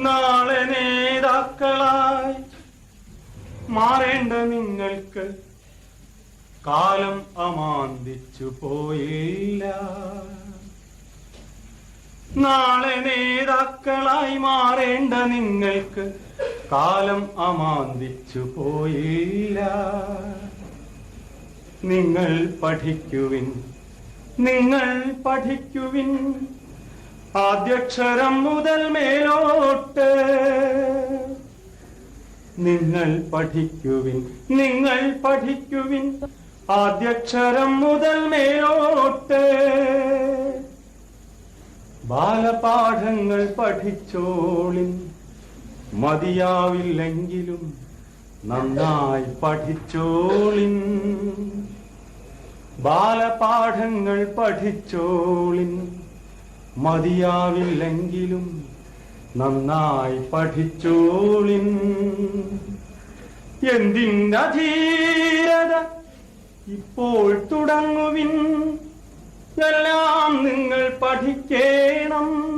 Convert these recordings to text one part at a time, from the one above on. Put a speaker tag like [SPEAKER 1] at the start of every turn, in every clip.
[SPEAKER 1] നാളെ നേതാക്കളായി മാറേണ്ട നിങ്ങൾക്ക് കാലം അമാന്തിച്ചു പോയില്ല. നാളെ നേതാക്കളായി മാറേണ്ട നിങ്ങൾക്ക് കാലം അമാന്തിച്ചു പോയില്ല. നിങ്ങൾ പഠിക്കുവിൻ നിങ്ങൾ പഠിക്കുവിൻ. ആദ്യക്ഷരം മുതൽ മേലോട്ട്. നിങ്ങൾ പഠിക്കുവിൻ നിങ്ങൾ പഠിക്കുവിൻ. ആദ്യക്ഷരം മുതൽ മേലോട്ട്. ബാലപാഠങ്ങൾ പഠിച്ചോളിൻ. മതിയാവില്ലെങ്കിലും നന്നായി പഠിച്ചോളിൻ. ബാലപാഠങ്ങൾ പഠിച്ചോളിൻ. മതിയാവില്ലെങ്കിലും നന്നായി പഠിച്ചോളിൻ. എന്തിനധീരത ഇപ്പോൾ തുടങ്ങുവിൻ? എല്ലാം നിങ്ങൾ പഠിക്കേണം.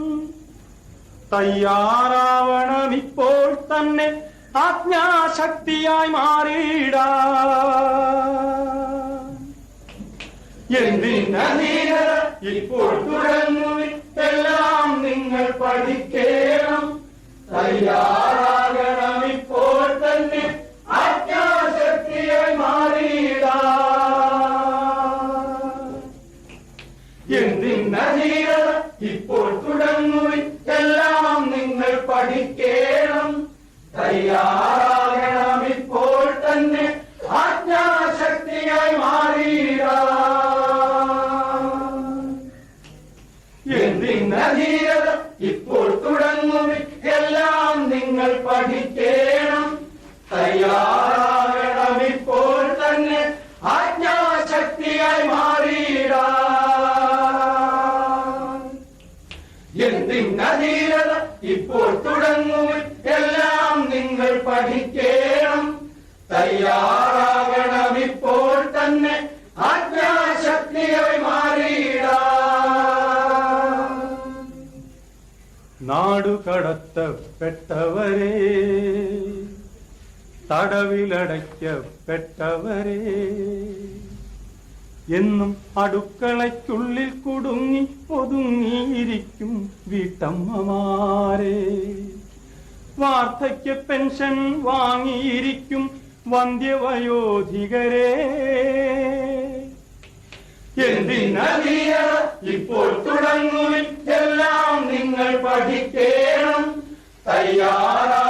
[SPEAKER 1] തയ്യാറാവണം ഇപ്പോൾ തന്നെ ആജ്ഞാശക്തിയായി മാറിയിട. എന്തിനീര ഇപ്പോൾ നിങ്ങൾ പഠിക്കണം തയ്യാറാകണം ഇപ്പോൾ തന്നെ അജ്ഞാശക്തിയായി മാറിയിട. എന്തിന്ന ധീരത ഇപ്പോൾ തുടങ്ങുവിൻ എല്ലാം നിങ്ങൾ പഠിക്കേണം. തയ്യാറാകണം ഇപ്പോൾ തുടങ്ങുവിൻ എല്ലാം നിങ്ങൾ പഠിക്കേണം. തയ്യാറാകണം ഇപ്പോൾ തന്നെ ആജ്ഞാശക്തിയായി മാറിയിടാ. നാടുകടത്തപ്പെട്ടവരെ തടവിലടയ്ക്കപ്പെട്ടവരെ എന്നും അടുക്കളയ്ക്കുള്ളിൽ കുടുങ്ങി ഒതുങ്ങിയിരിക്കും വീട്ടമ്മമാരെ. വാർദ്ധക്യ പെൻഷൻ വാങ്ങിയിരിക്കും വന്ധ്യവയോധികരെ. എന്തിനീയ ഇപ്പോൾ തുടങ്ങുവിൻ? എല്ലാം നിങ്ങൾ പഠിക്കേണം. തയ്യാറാകണം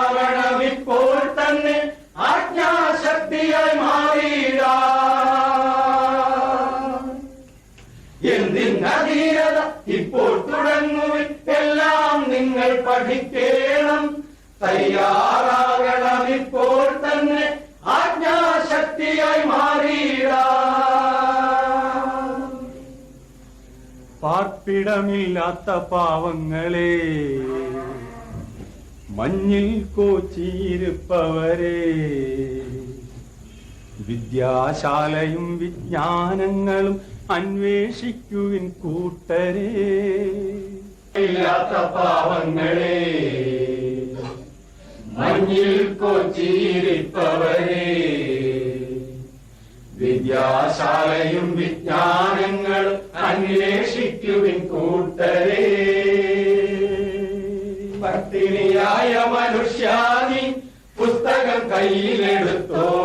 [SPEAKER 1] പഠിക്കണം തയ്യാറാകണം ഇപ്പോൾ തന്നെ ആജ്ഞാശക്തിയായി മാറിയിടാ. പാർപ്പിടമില്ലാത്ത പാവങ്ങളെ മഞ്ഞിൽ കോച്ചിയിരുപ്പവരെ വിദ്യാശാലയും വിജ്ഞാനങ്ങളും അന്വേഷിക്കുവിൻ കൂട്ടരെ. ഇല്ലാത്ത പാവങ്ങളെ മഞ്ഞിൽ കൊച്ചിയിരിപ്പവരെ വിദ്യാശാലയും വിജ്ഞാനങ്ങൾ അന്വേഷിക്കുവിൻ കൂട്ടരെ. പട്ടിണിയായ മനുഷ്യാനി പുസ്തകം കയ്യിലെടുത്തോളൂ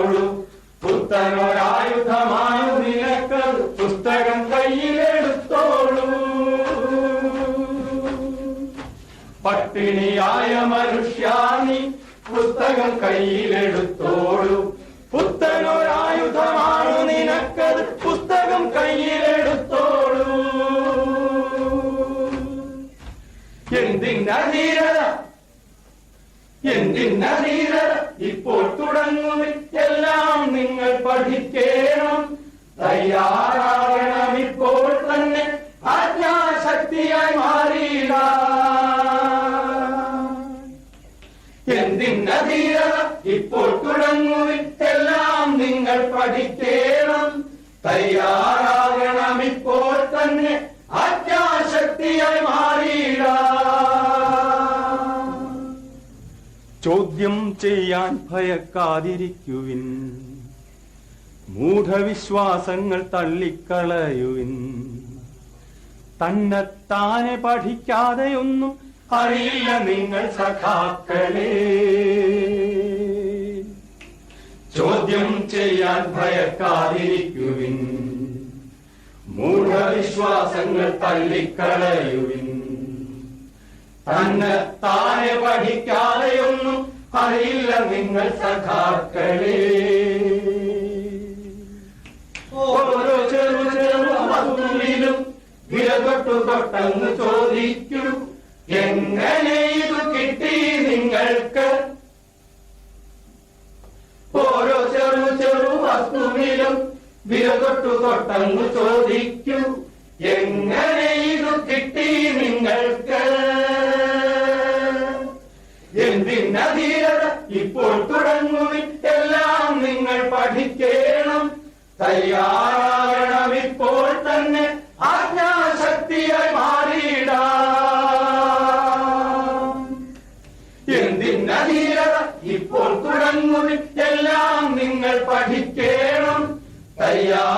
[SPEAKER 1] മനുഷ്യാനി പുസ്തകം കയ്യിലെടുത്തോളൂ. പുത്തനൊരായുധമാണു നിനക്കത്. പുസ്തകം കയ്യിലെടുത്തോളൂ. എന്തിനീരത എന്തിനീരത ഇപ്പോൾ തുടങ്ങും എല്ലാം നിങ്ങൾ പഠിക്കേണം. തയ്യാറാകണം. ഇപ്പോൾ തുടങ്ങുവിൻ എല്ലാം നിങ്ങൾ പഠിക്കണം. തയ്യാറാകണം ഇപ്പോൾ തന്നെ ആജ്ഞാശക്തിയായി മാറിയിട.
[SPEAKER 2] ചോദ്യം ചെയ്യാൻ ഭയക്കാതിരിക്കുവിൻ. മൂഢവിശ്വാസങ്ങൾ തള്ളിക്കളയുവിൻ. തന്നെത്താനെ പഠിക്കാതെയൊന്നും അറിയില്ല നിങ്ങൾ സഖാക്കളെ. ചോദ്യം ചെയ്യാൻ ഭയക്കാതിരിക്കുവിൻ. മൂഢവിശ്വാസങ്ങൾ തള്ളിക്കളയുവിൻ. തന്നെ താനെ പഠിക്കാതെയൊന്നും അറിയില്ല നിങ്ങൾ സഖാക്കളെ. ഓരോ ചെറു ചെറു വസ്തുവിലും വിലതൊട്ടു തൊട്ടങ്ങ് ചോദിക്കൂ എങ്ങനെ ഇത് കിട്ടി നിങ്ങൾക്ക് ഓരോ ചെറു ചെറു വസ്തുവിലും തൊട്ടങ്ങ് ചോദിക്കൂ. എങ്ങനെ ഇത് കിട്ടി നിങ്ങൾക്ക്? എന്തിനധീരത ഇപ്പോൾ തുടങ്ങുവിൻ? എല്ലാം നിങ്ങൾ പഠിക്കണം. തയ്യാറാകണം ഇപ്പോൾ തന്നെ ആജ്ഞാശക്തിയായി മാറിയിടാം. എന്തിനധീരത ഇപ്പോൾ തുടങ്ങുവിൻ? എല്ലാം നിങ്ങൾ പഠിക്കണം. തയ്യാറാ